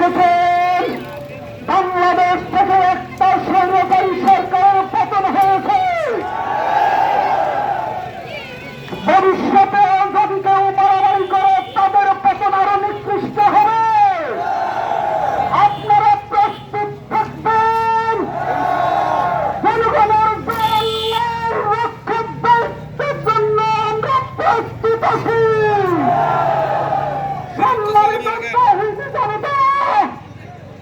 দেখেছেন বাংলাদেশ থেকে একটা স্বৈরতারী সরকারের পতন হয়েছে। ভবিষ্যতে যদি কেউ মারামারি করে, তাদের পতন আরও নিকৃষ্ট হবে। আপনারা প্রস্তুত থাকবেন। জনগণের দায়িত্বের জন্য আমরা প্রস্তুত আছি। জনতা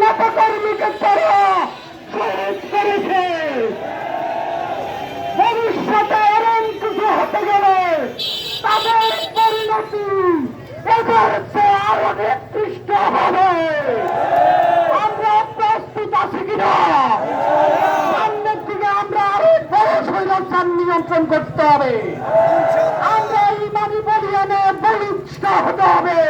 নেতাকর্মীকে তারা শহীদ করেছে। ভবিষ্যতে এমন কিছু হতে গেলে তাদের পরিণতি এবার আরও নিকৃষ্ট হবে। আমরা প্রস্তুত আছি কিনা? সামনের দিকে আমরা আরও বড় শৈলস্থান নিয়ন্ত্রণ করতে হবে। আমরা ইমানি বলিয়ানে বলিষ্ঠ হতে হবে।